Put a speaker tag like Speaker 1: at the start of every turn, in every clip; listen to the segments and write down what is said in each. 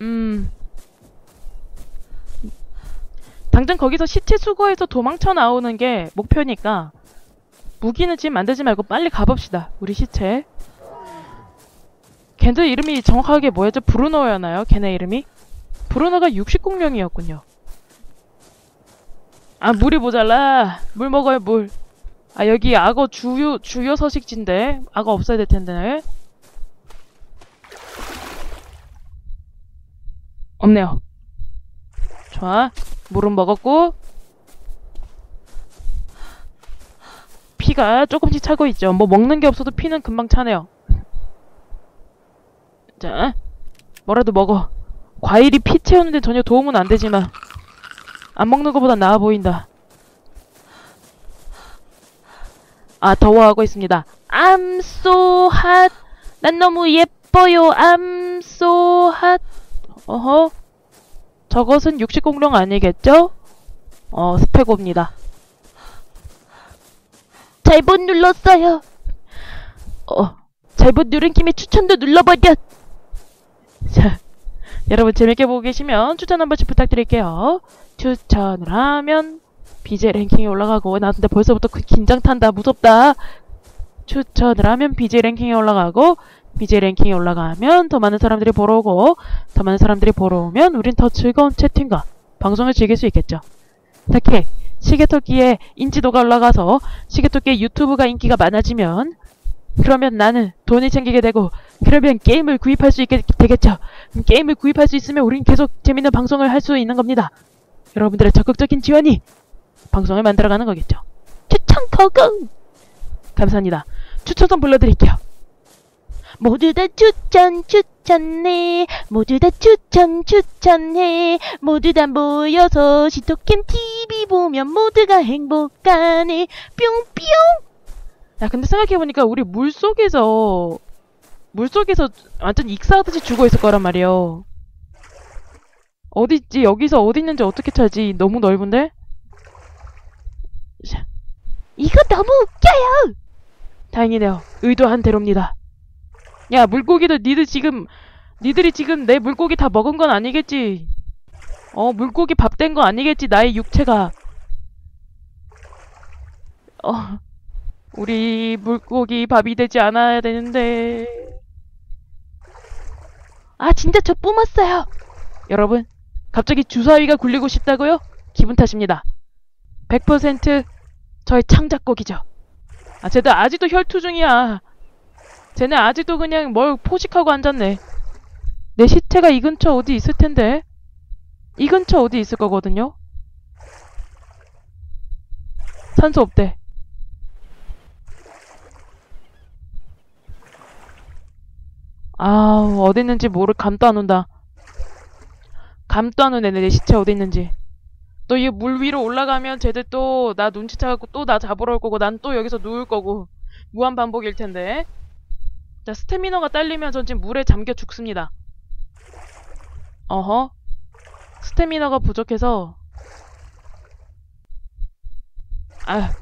Speaker 1: 음. 당장 거기서 시체 수거해서 도망쳐 나오는 게 목표니까 무기는 지금 만들지 말고 빨리 가봅시다. 우리 시체. 걔들 이름이 정확하게 뭐였죠? 브루노였나요? 걔네 이름이? 브루노가 육식공룡이었군요. 아 물이 모자라. 물 먹어요 물. 아 여기 악어 주요 주요 서식지인데 악어 없어야 될 텐데. 없네요. 좋아. 물은 먹었고 피가 조금씩 차고 있죠. 뭐 먹는 게 없어도 피는 금방 차네요. 자, 뭐라도 먹어. 과일이 피 채우는데 전혀 도움은 안 되지만 안 먹는 것보다 나아 보인다. 아, 더워하고 있습니다. I'm so hot. 난 너무 예뻐요. I'm so hot. 어허. 저것은 육식공룡 아니겠죠? 어, 스테고입니다. 잘못 눌렀어요. 어, 잘못 누른 김에 추천도 눌러버렸. 자, 여러분 재밌게 보고 계시면 추천 한 번씩 부탁드릴게요. 추천을 하면 BJ 랭킹이 올라가고 나 근데 벌써부터 그 긴장 탄다 무섭다. 추천을 하면 BJ 랭킹이 올라가고 BJ 랭킹이 올라가면 더 많은 사람들이 보러 오고 더 많은 사람들이 보러 오면 우린 더 즐거운 채팅과 방송을 즐길 수 있겠죠. 특히 시계토끼의 인지도가 올라가서 시계토끼의 유튜브가 인기가 많아지면 그러면 나는 돈을 챙기게 되고 그러면 게임을 구입할 수 있게 되겠죠. 게임을 구입할 수 있으면 우린 계속 재밌는 방송을 할 수 있는 겁니다. 여러분들의 적극적인 지원이 방송을 만들어가는 거겠죠. 추천 거금 감사합니다. 추천선 불러드릴게요. 모두 다 추천 추천해. 모두 다 추천 추천해. 모두 다 모여서 시토캠 TV 보면 모두가 행복하네. 뿅뿅! 야 근데 생각해보니까 우리 물속에서 물속에서 완전 익사하듯이 죽어 있을 거란 말이에요. 어디 있지? 여기서 어디 있는지 어떻게 찾지? 너무 넓은데? 자, 이거 너무 웃겨요! 다행이네요. 의도한 대로입니다 야 물고기들 니들 지금 니들이 지금 내 물고기 다 먹은 건 아니겠지? 어 물고기 밥 된 거 아니겠지 나의 육체가. 어 우리 물고기 밥이 되지 않아야 되는데. 아 진짜 저 뿜었어요. 여러분 갑자기 주사위가 굴리고 싶다고요? 기분 탓입니다. 100% 저의 창작곡이죠. 아 쟤들 아직도 혈투 중이야 쟤네 아직도 그냥 뭘 포식하고 앉았네. 내 시체가 이 근처 어디 있을 텐데. 이 근처 어디 있을 거거든요. 산소 없대. 아, 어디 있는지 모를 감도 안 온다. 감도 안 오네, 내 시체 어디 있는지. 또 이 물 위로 올라가면 쟤들 또 나 눈치채갖고 또 나 잡으러 올 거고 난 또 여기서 누울 거고 무한 반복일 텐데. 자, 스태미너가 딸리면 전 지금 물에 잠겨 죽습니다. 어허. 스태미너가 부족해서 아,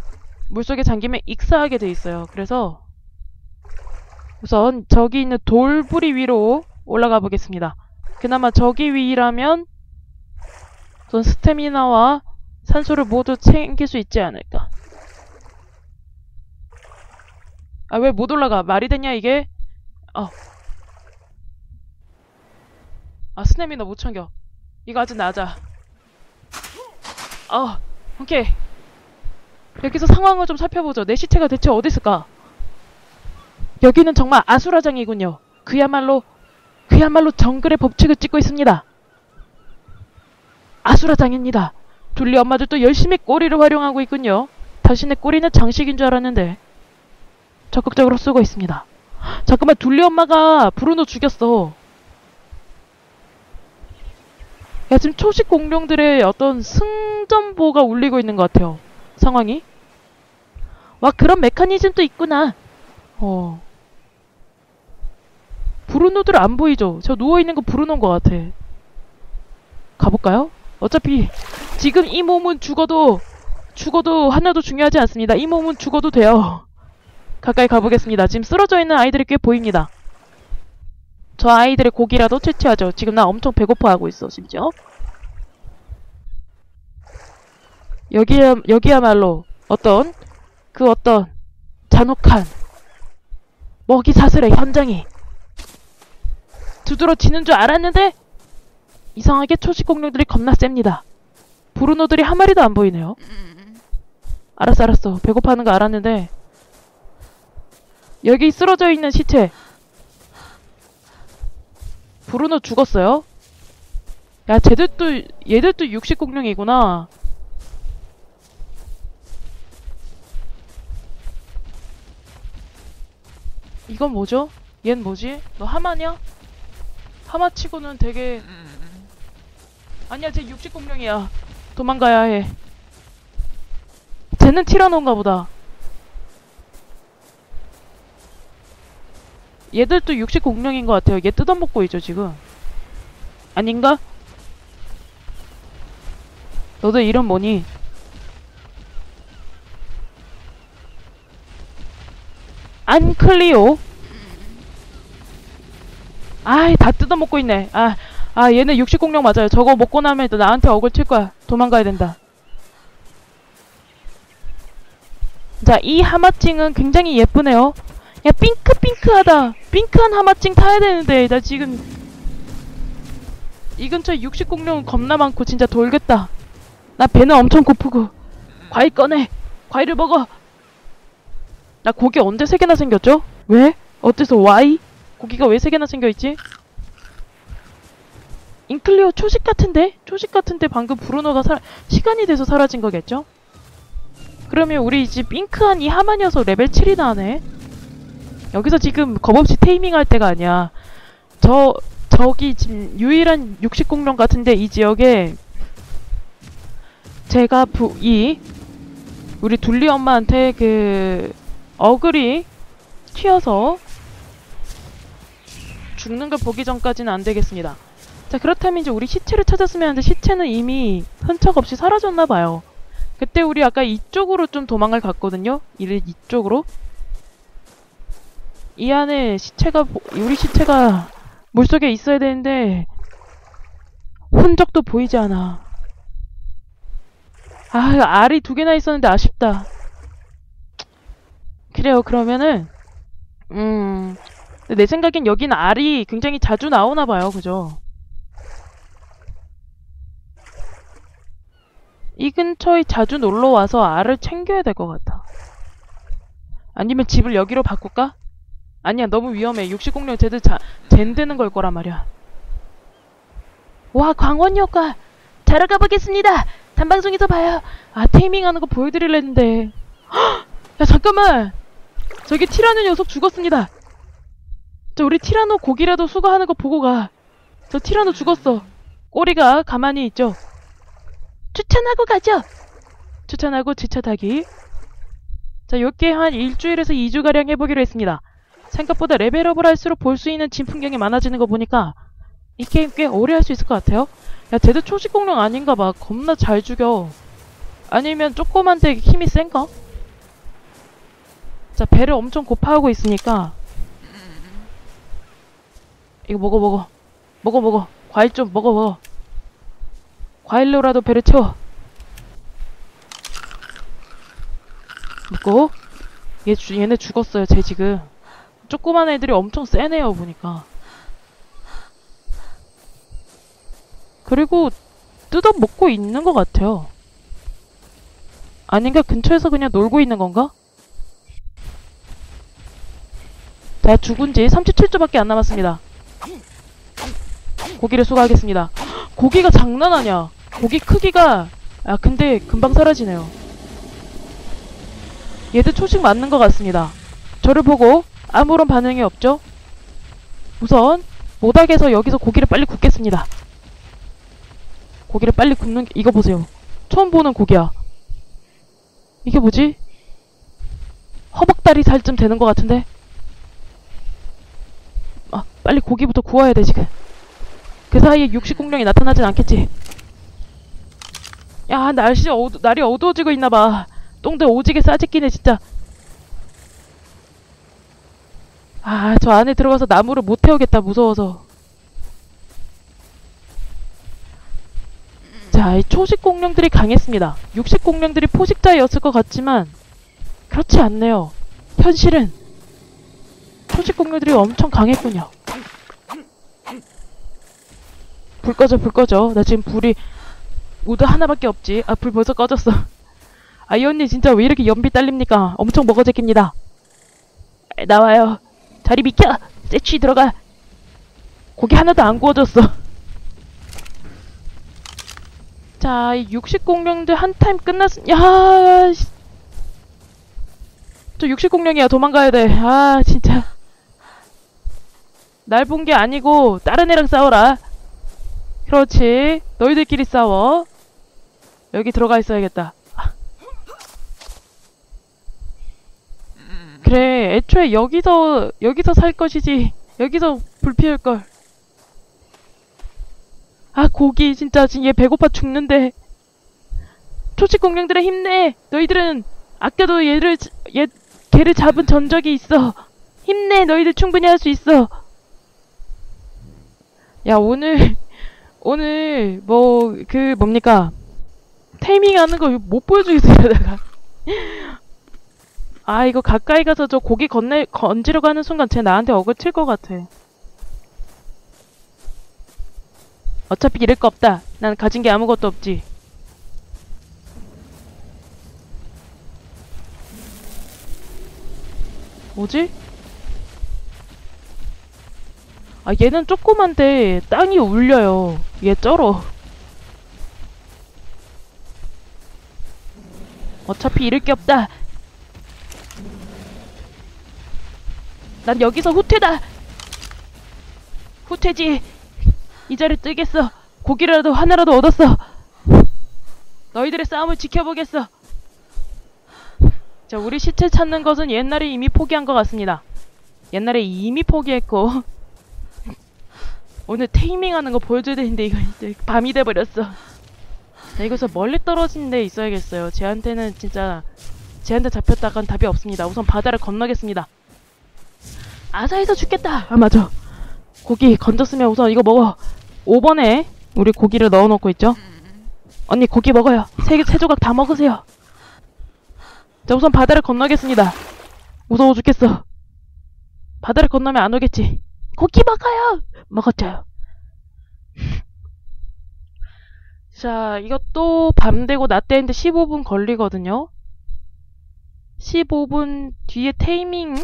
Speaker 1: 물속에 잠기면 익사하게 돼 있어요. 그래서 우선 저기 있는 돌부리 위로 올라가 보겠습니다. 그나마 저기 위라면 우선 스태미너와 산소를 모두 챙길 수 있지 않을까. 아, 왜 못 올라가? 말이 되냐, 이게? 어. 아, 스냅이 너못 챙겨. 이거 아직 낮아. 어, 오케이. 여기서 상황을 좀 살펴보죠. 내 시체가 대체 어디 있을까? 여기는 정말 아수라장이군요. 그야말로, 그야말로 정글의 법칙을 찍고 있습니다. 아수라장입니다. 둘리 엄마들도 열심히 꼬리를 활용하고 있군요. 당신의 꼬리는 장식인 줄 알았는데 적극적으로 쓰고 있습니다. 잠깐만 둘리 엄마가 브루노 죽였어. 야 지금 초식 공룡들의 어떤 승전보가 울리고 있는 것 같아요. 상황이. 와 그런 메커니즘도 있구나. 어. 브루노들 안 보이죠? 저 누워있는 거 브루노인 것 같아. 가볼까요? 어차피 지금 이 몸은 죽어도 죽어도 하나도 중요하지 않습니다. 이 몸은 죽어도 돼요. 가까이 가보겠습니다. 지금 쓰러져 있는 아이들이 꽤 보입니다. 저 아이들의 고기라도 채취하죠. 지금 나 엄청 배고파하고 있어, 심지어. 여기야, 여기야말로 어떤, 그 어떤, 잔혹한, 먹이 사슬의 현장이 두드러지는 줄 알았는데, 이상하게 초식 공룡들이 겁나 셉니다. 브루노들이 한 마리도 안 보이네요. 알았어, 알았어. 배고파하는 거 알았는데, 여기 쓰러져 있는 시체. 브루노 죽었어요? 야, 쟤들도, 얘들도 육식 공룡이구나. 이건 뭐죠? 얜 뭐지? 너 하마냐? 하마 치고는 되게 아니야 쟤 육식 공룡이야 도망가야 해 쟤는 티라노인가 보다 얘들도 육식 공룡인 것 같아요. 얘 뜯어먹고 있죠 지금. 아닌가? 너도 이름 뭐니? 안클리오? 아이 다 뜯어먹고 있네. 아, 아 얘네 육식 공룡 맞아요. 저거 먹고 나면 또 나한테 억울 칠 거야. 도망가야 된다. 자 이 하마찡은 굉장히 예쁘네요 야 핑크핑크하다 핑크한 하마찡 타야 되는데 나 지금 이 근처에 육식 공룡 겁나 많고 진짜 돌겠다 나 배는 엄청 고프고 과일 꺼내 과일을 먹어 나 고기 언제 세 개나 생겼죠? 왜? 어째서 why? 고기가 왜세 개나 생겨있지? 인클리오 초식 같은데? 초식 같은데 방금 브루노가 사, 시간이 돼서 사라진 거겠죠? 그러면 우리 이제 핑크한 이 하마 녀석 레벨 7이 나네? 여기서 지금 겁없이 테이밍 할 때가 아니야. 저, 저기 지금 유일한 육식 공룡 같은데 이 지역에 제가 부, 이 우리 둘리 엄마한테 그 어글이 튀어서 죽는 걸 보기 전까지는 안 되겠습니다. 자 그렇다면 이제 우리 시체를 찾았으면 하는데 시체는 이미 흔적 없이 사라졌나 봐요. 그때 우리 아까 이쪽으로 좀 도망을 갔거든요. 이 이쪽으로. 이 안에 시체가 보- 우리 시체가 물속에 있어야 되는데 흔적도 보이지 않아. 아 알이 두 개나 있었는데 아쉽다. 그래요 그러면은 음. 내 생각엔 여긴 알이 굉장히 자주 나오나 봐요. 그죠? 이 근처에 자주 놀러 와서 알을 챙겨야 될 것 같아. 아니면 집을 여기로 바꿀까? 아니야, 너무 위험해. 육식공룡 쟤들 자, 젠드는 걸 거란 말이야. 와, 광원 효과! 자러 가보겠습니다! 단방송에서 봐요! 아, 테이밍 하는 거 보여드리려 했는데. 헉! 야, 잠깐만! 저기 티라노 녀석 죽었습니다! 저 우리 티라노 고기라도 수거하는 거 보고 가. 저 티라노 죽었어. 꼬리가 가만히 있죠. 추천하고 가죠. 추천하고 지쳐 타기. 자, 요렇게 한 일주일에서 2주가량 해보기로 했습니다. 생각보다 레벨업을 할수록 볼 수 있는 진 풍경이 많아지는 거 보니까 이 게임 꽤 오래 할 수 있을 것 같아요. 야, 쟤도 초식 공룡 아닌가 봐. 겁나 잘 죽여. 아니면 조그만데 힘이 센가? 자, 배를 엄청 고파하고 있으니까 이거 먹어 먹어. 먹어 먹어. 과일 좀 먹어 먹어. 과일로라도 배를 채워. 먹고 얘 주, 얘네 죽었어요. 쟤 지금 조그만 애들이 엄청 세네요 보니까. 그리고 뜯어 먹고 있는 것 같아요. 아닌가 근처에서 그냥 놀고 있는 건가? 자 죽은 지 37초밖에 안 남았습니다. 고기를 수거하겠습니다. 고기가 장난 아니야. 고기 크기가 아 근데 금방 사라지네요. 얘들 초식 맞는 것 같습니다. 저를 보고 아무런 반응이 없죠? 우선 모닥에서 여기서 고기를 빨리 굽겠습니다. 고기를 빨리 굽는 게- 이거 보세요. 처음 보는 고기야. 이게 뭐지? 허벅다리 살쯤 되는 것 같은데? 아 빨리 고기부터 구워야 돼 지금. 그 사이에 육식 공룡이 나타나진 않겠지. 야, 날씨 어두, 날이 어두워지고 있나봐. 똥들 오지게 싸지끼네, 진짜. 아, 저 안에 들어가서 나무를 못 태우겠다, 무서워서. 자, 이 초식 공룡들이 강했습니다. 육식 공룡들이 포식자였을 것 같지만, 그렇지 않네요. 현실은, 초식 공룡들이 엄청 강했군요. 불 꺼져, 불 꺼져. 나 지금 불이, 우드 하나밖에 없지. 아, 불 벌써 꺼졌어. 아, 이 언니 진짜 왜 이렇게 연비 딸립니까? 엄청 먹어제낍니다. 나와요. 자리 비켜! 세취 들어가! 고기 하나도 안 구워졌어. 자, 이 육식 공룡들 한 타임 끝났, 야, 씨. 저 육식 공룡이야. 도망가야 돼. 아, 진짜. 날 본 게 아니고, 다른 애랑 싸워라. 그렇지. 너희들끼리 싸워. 여기 들어가 있어야겠다. 그래, 애초에 여기서, 여기서 살 것이지. 여기서 불 피울 걸. 아, 고기, 진짜, 지금 얘 배고파 죽는데. 초식 공룡들아 힘내! 너희들은, 아까도 얘를, 자- 얘, 걔를 잡은 전적이 있어. 힘내! 너희들 충분히 할 수 있어. 야, 오늘, 오늘, 뭐, 그, 뭡니까. 테이밍 하는 거 못 보여주겠어, 이러다가. 아, 이거 가까이 가서 저 고기 건네, 건지려고 하는 순간 쟤 나한테 어글 칠것 같아. 어차피 잃을 거 없다. 난 가진 게 아무것도 없지. 뭐지? 아, 얘는 조그만데 땅이 울려요. 얘 쩔어. 어차피 잃을 게 없다. 난 여기서 후퇴다. 후퇴지. 이 자리 뜨겠어. 고기라도 하나라도 얻었어. 너희들의 싸움을 지켜보겠어. 자, 우리 시체 찾는 것은 옛날에 이미 포기한 것 같습니다. 옛날에 이미 포기했고 오늘 테이밍하는 거 보여줘야 되는데 이거 이제 밤이 돼버렸어. 자, 이것서 멀리 떨어진 데 있어야겠어요. 쟤한테는 진짜 쟤한테 잡혔다간 답이 없습니다. 우선 바다를 건너겠습니다. 아사에서 죽겠다. 아 맞아. 고기 건졌으면 우선 이거 먹어. 5번에 우리 고기를 넣어놓고 있죠. 언니 고기 먹어요. 세, 개- 세 조각 다 먹으세요. 자 우선 바다를 건너겠습니다. 무서워 죽겠어. 바다를 건너면 안 오겠지. 고기 먹어요. 먹었죠. 자 이것도 밤 되고 낮 되는데 15분 걸리거든요. 15분 뒤에 테이밍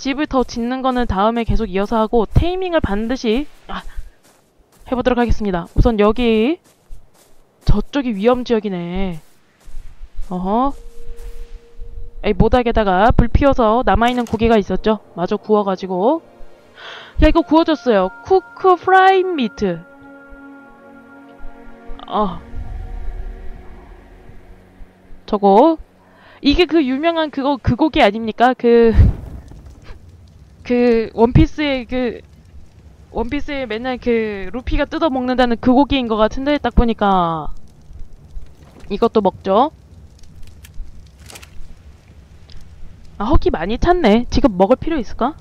Speaker 1: 집을 더 짓는 거는 다음에 계속 이어서 하고 테이밍을 반드시 아, 해보도록 하겠습니다. 우선 여기 저쪽이 위험 지역이네. 어허. 에이 모닥에다가 불 피워서 남아있는 고기가 있었죠. 마저 구워가지고 야 이거 구워졌어요. 쿠크 프라이 미트. 어. 저거 이게 그 유명한 그거 그 고기 아닙니까? 그 그 원피스의 그 원피스에 맨날 그 루피가 뜯어 먹는다는 그 고기인 것 같은데 딱 보니까 이것도 먹죠. 아 허기 많이 찼네. 지금 먹을 필요 있을까?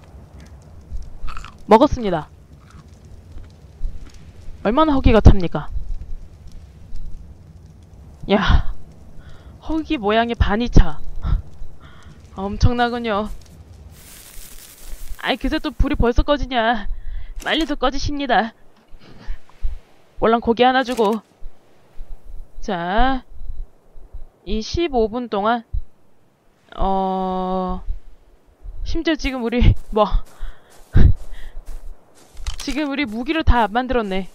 Speaker 1: 먹었습니다. 얼마나 허기가 찹니까? 야 허기 모양의 반이 차. 엄청나군요. 아이 그새 또 불이 벌써 꺼지냐. 빨리도 꺼지십니다. 월랑 고기 하나 주고. 자 이 15분 동안 어 심지어 지금 우리 뭐 지금 우리 무기를 다안 만들었네.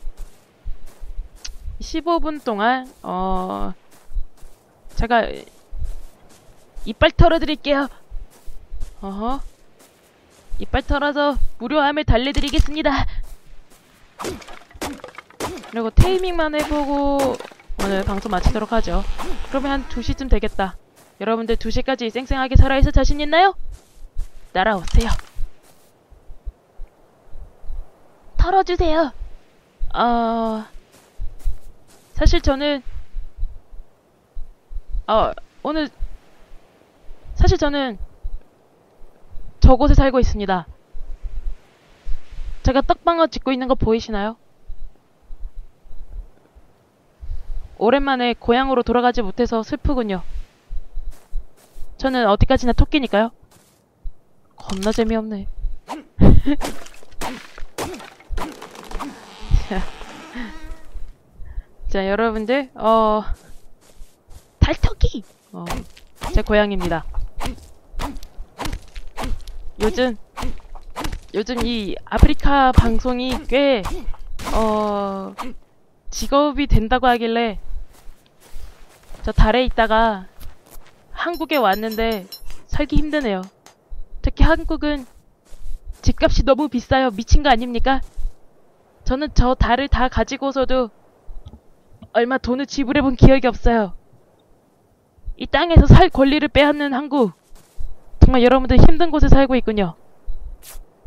Speaker 1: 15분 동안 어 제가 이빨 털어드릴게요. 어허 이빨 털어서 무료함을 달래드리겠습니다. 그리고 테이밍만 해보고 오늘 방송 마치도록 하죠. 그러면 한 2시쯤 되겠다. 여러분들 2시까지 쌩쌩하게 살아있을 자신 있나요? 따라오세요. 털어주세요. 어... 사실 저는 어, 오늘 사실 저는 저곳에 살고 있습니다. 제가 떡방어 짓고 있는 거 보이시나요? 오랜만에 고향으로 돌아가지 못해서 슬프군요. 저는 어디까지나 토끼니까요. 겁나 재미없네. 자, 자, 여러분들, 어, 달토끼! 어, 제 고향입니다. 요즘, 요즘 이 아프리카 방송이 꽤, 어, 직업이 된다고 하길래, 저 달에 있다가 한국에 왔는데 살기 힘드네요. 특히 한국은 집값이 너무 비싸요. 미친 거 아닙니까? 저는 저 달을 다 가지고서도 얼마 돈을 지불해 본 기억이 없어요. 이 땅에서 살 권리를 빼앗는 한국. 정말 여러분들 힘든 곳에 살고 있군요.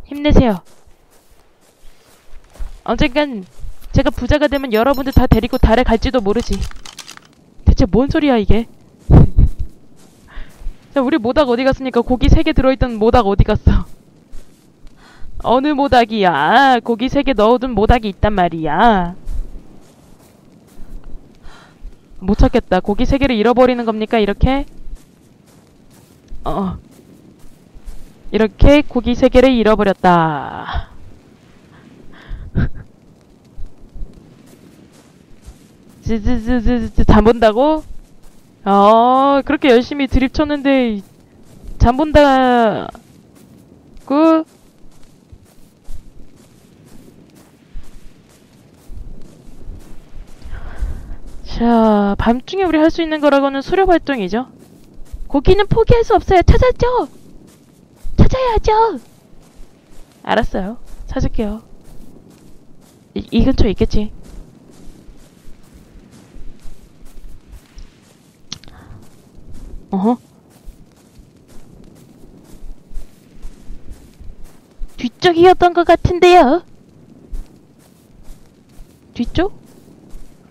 Speaker 1: 힘내세요. 언젠간 제가 부자가 되면 여러분들 다 데리고 달에 갈지도 모르지. 대체 뭔 소리야 이게? 자, 우리 모닥 어디 갔습니까? 고기 3개 들어있던 모닥 어디 갔어? 어느 모닥이야? 고기 3개 넣어둔 모닥이 있단 말이야. 못 찾겠다. 고기 3개를 잃어버리는 겁니까? 이렇게? 어. 이렇게 고기 3개를 잃어버렸다. 즈즈즈즈즈 잠 본다고? 어 그렇게 열심히 드립 쳤는데 잠 본다 그 자, 밤중에 우리 할 수 있는 거라고는 수렵 활동이죠. 고기는 포기할 수 없어요. 찾았죠? 찾아야죠. 알았어요. 찾을게요. 이, 이 근처에 있겠지. 어허. 뒤쪽이었던 것 같은데요. 뒤쪽?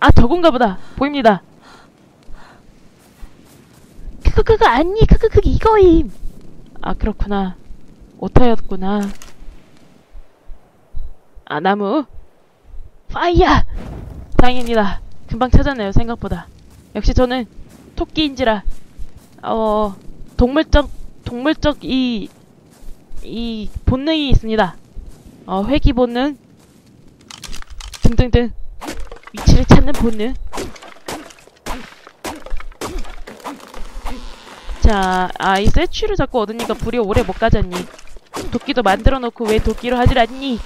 Speaker 1: 아, 저건가 보다. 보입니다. 그거, 그거, 아니, 그거, 그거, 이거임. 아, 그렇구나. 오타였구나. 아, 나무. 파이어! 다행입니다. 금방 찾았네요, 생각보다. 역시 저는 토끼인지라, 어, 동물적, 동물적 이, 이 본능이 있습니다. 어, 회귀 본능, 등등등. 위치를 찾는 본능. 자, 아, 이 세취를 자꾸 얻으니까 불이 오래 못 가졌니? 도끼도 만들어 놓고 왜 도끼로 하질 않니?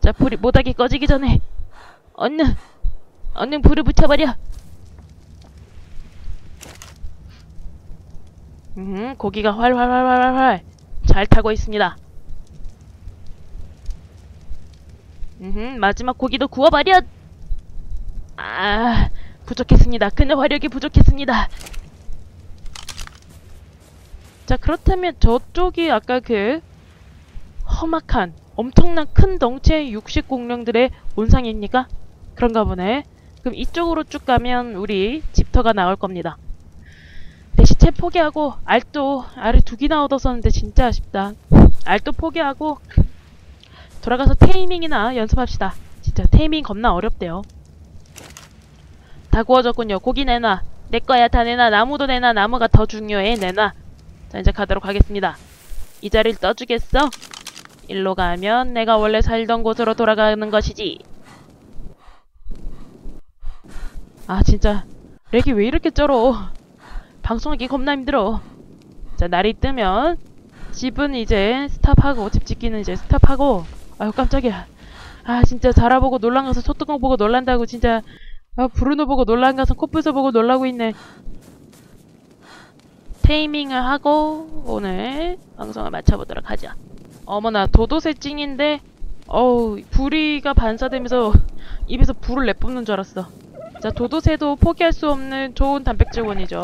Speaker 1: 자, 불이 모닥이 꺼지기 전에 얼른, 얼른 불을 붙여버려. 음, 고기가 활활활활활 잘 타고 있습니다. 음, 마지막 고기도 구워버려! 아, 부족했습니다. 그네 화력이 부족했습니다. 자, 그렇다면 저쪽이 아까 그 험악한 엄청난 큰 덩치의 육식 공룡들의 온상입니까? 그런가 보네. 그럼 이쪽으로 쭉 가면 우리 집터가 나올 겁니다. 내 시체 포기하고 알도 알을 두 개나 얻었었는데 진짜 아쉽다. 알도 포기하고 돌아가서 테이밍이나 연습합시다. 진짜 테이밍 겁나 어렵대요. 다 구워졌군요. 고기 내놔. 내 거야 다 내놔. 나무도 내놔. 나무가 더 중요해. 내놔. 자 이제 가도록 하겠습니다. 이 자리를 떠주겠어? 일로 가면 내가 원래 살던 곳으로 돌아가는 것이지. 아 진짜 렉이 왜 이렇게 쩔어. 방송하기 겁나 힘들어. 자 날이 뜨면 집은 이제 스탑하고 집 짓기는 이제 스탑하고 아유 깜짝이야. 아 진짜 자라 보고 놀란 가서 소뚜껑 보고 놀란다고 진짜 아 브루노 보고 놀란 가서 코뿔소 보고 놀라고 있네. 테이밍을 하고 오늘 방송을 마쳐보도록 하죠. 어머나 도도새 찡인데 어우 부리가 반사되면서 입에서 불을 내뿜는 줄 알았어. 자 도도새도 포기할 수 없는 좋은 단백질원이죠.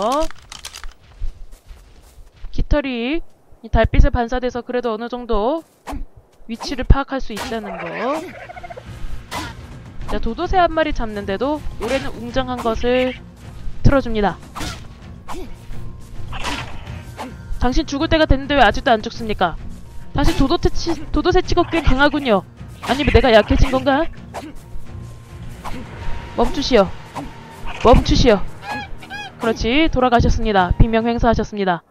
Speaker 1: 깃털이 이 달빛에 반사돼서 그래도 어느 정도 위치를 파악할 수 있다는 거. 자, 도도새 한 마리 잡는데도 올해는 웅장한 것을 틀어줍니다. 당신 죽을 때가 됐는데 왜 아직도 안 죽습니까? 다시 도도새치, 도도새치가 꽤 강하군요. 아니면 내가 약해진 건가? 멈추시오. 멈추시오. 그렇지, 돌아가셨습니다. 비명 행사하셨습니다.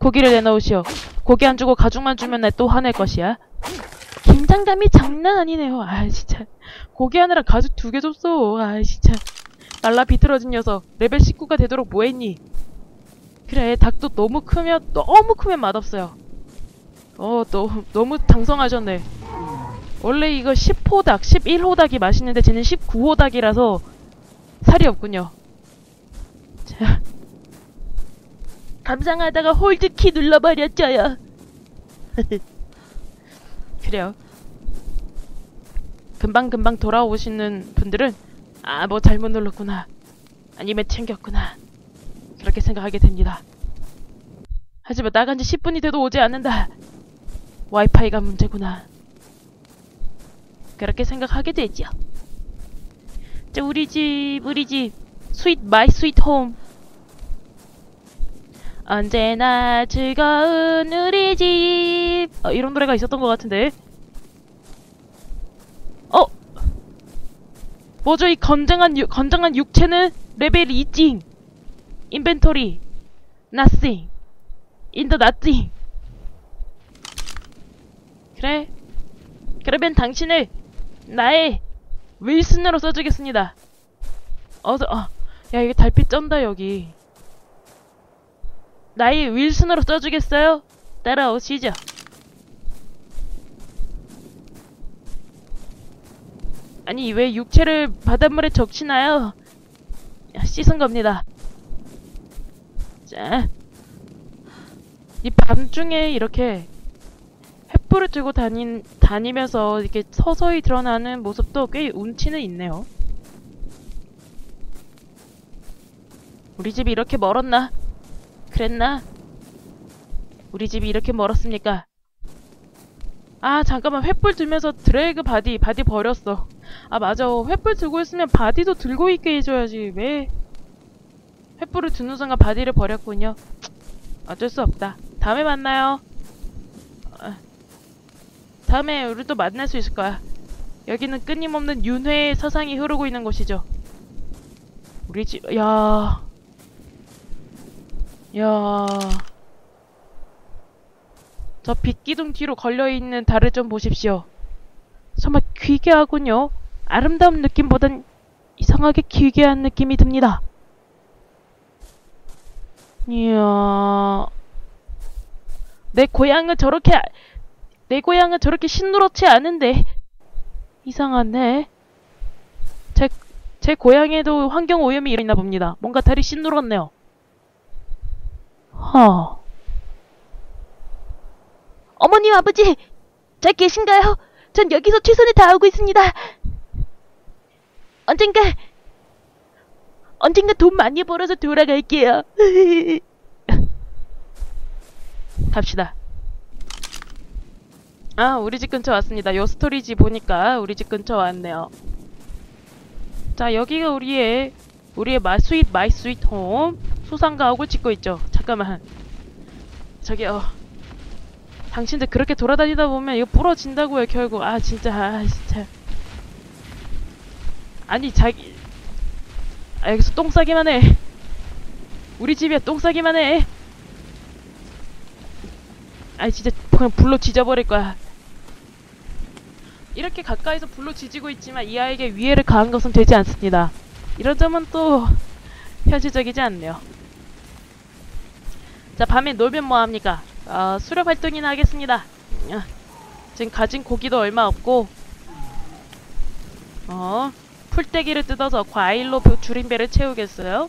Speaker 1: 고기를 내놓으시오. 고기 안 주고 가죽만 주면 내 또 화낼 것이야. 긴장감이 장난 아니네요. 아, 진짜. 고기 하느라 가죽 두 개 줬어. 아, 진짜. 날라 비틀어진 녀석. 레벨 19가 되도록 뭐 했니? 그래, 닭도 너무 크면, 너무 크면 맛없어요. 어, 너, 너무 당성하셨네. 원래 이거 10호 닭, 11호 닭이 맛있는데 쟤는 19호 닭이라서 살이 없군요. 자. 감상하다가 홀드키 눌러버렸죠요. 그래요. 금방금방 돌아오시는 분들은 아, 뭐 잘못 눌렀구나. 아니면 챙겼구나. 그렇게 생각하게 됩니다. 하지만 나간 지 10분이 돼도 오지 않는다. 와이파이가 문제구나. 그렇게 생각하게 되죠. 자, 우리 집, 우리 집. 스윗 마이 스윗 홈. 언제나 즐거운 우리 집. 어, 이런 노래가 있었던 것 같은데. 어? 뭐죠? 이 건장한, 유, 건장한 육체는 레벨 2찡. 인벤토리. nothing. in the nothing. 그래. 그러면 당신을 나의 윌슨으로 써주겠습니다. 어서, 어. 야, 이게 달빛 쩐다, 여기. 나의 윌슨으로 써주겠어요? 따라오시죠. 아니, 왜 육체를 바닷물에 적시나요? 야, 씻은 겁니다. 자. 이 밤중에 이렇게 횃불을 들고 다닌, 다니면서 이렇게 서서히 드러나는 모습도 꽤 운치는 있네요. 우리 집이 이렇게 멀었나? 그랬나? 우리 집이 이렇게 멀었습니까? 아 잠깐만 횃불 들면서 드래그 바디 바디 버렸어 아 맞아 횃불 들고 있으면 바디도 들고 있게 해줘야지 왜 횃불을 드는 순간 바디를 버렸군요. 어쩔 수 없다. 다음에 만나요. 아, 다음에 우리 또 만날 수 있을 거야. 여기는 끊임없는 윤회의 서상이 흐르고 있는 곳이죠. 우리 집 야... 야... 저 빗기둥 뒤로 걸려있는 달을 좀 보십시오. 정말 귀괴하군요. 아름다운 느낌보단 이상하게 귀괴한 느낌이 듭니다. 이야... 내 고향은 저렇게, 아- 내 고향은 저렇게 신누렇지 않은데. 이상하네. 제, 제 고향에도 환경 오염이 일어나 봅니다. 뭔가 달이 신누렇네요. 허. 어머님, 아버지, 잘 계신가요? 전 여기서 최선을 다하고 있습니다. 언젠가, 언젠가 돈 많이 벌어서 돌아갈게요. 갑시다. 아, 우리 집 근처 왔습니다. 요 스토리지 보니까 우리 집 근처 왔네요. 자, 여기가 우리의, 우리의 마 스윗 마이 스윗 홈 수상가옥을 짓고 있죠. 잠깐만. 저기요. 당신들 그렇게 돌아다니다 보면 이거 부러진다고요 결국 아 진짜 아 진짜 아니 자기 아 여기서 똥 싸기만 해. 우리 집이야. 똥 싸기만 해. 아니 진짜 그냥 불로 지져버릴 거야. 이렇게 가까이서 불로 지지고 있지만 이 아이에게 위해를 가한 것은 되지 않습니다. 이런 점은 또 현실적이지 않네요. 자 밤에 놀면 뭐합니까? 어, 수렵 활동이나 하겠습니다. 야, 지금 가진 고기도 얼마 없고, 어, 풀떼기를 뜯어서 과일로 배- 줄임배를 채우겠어요.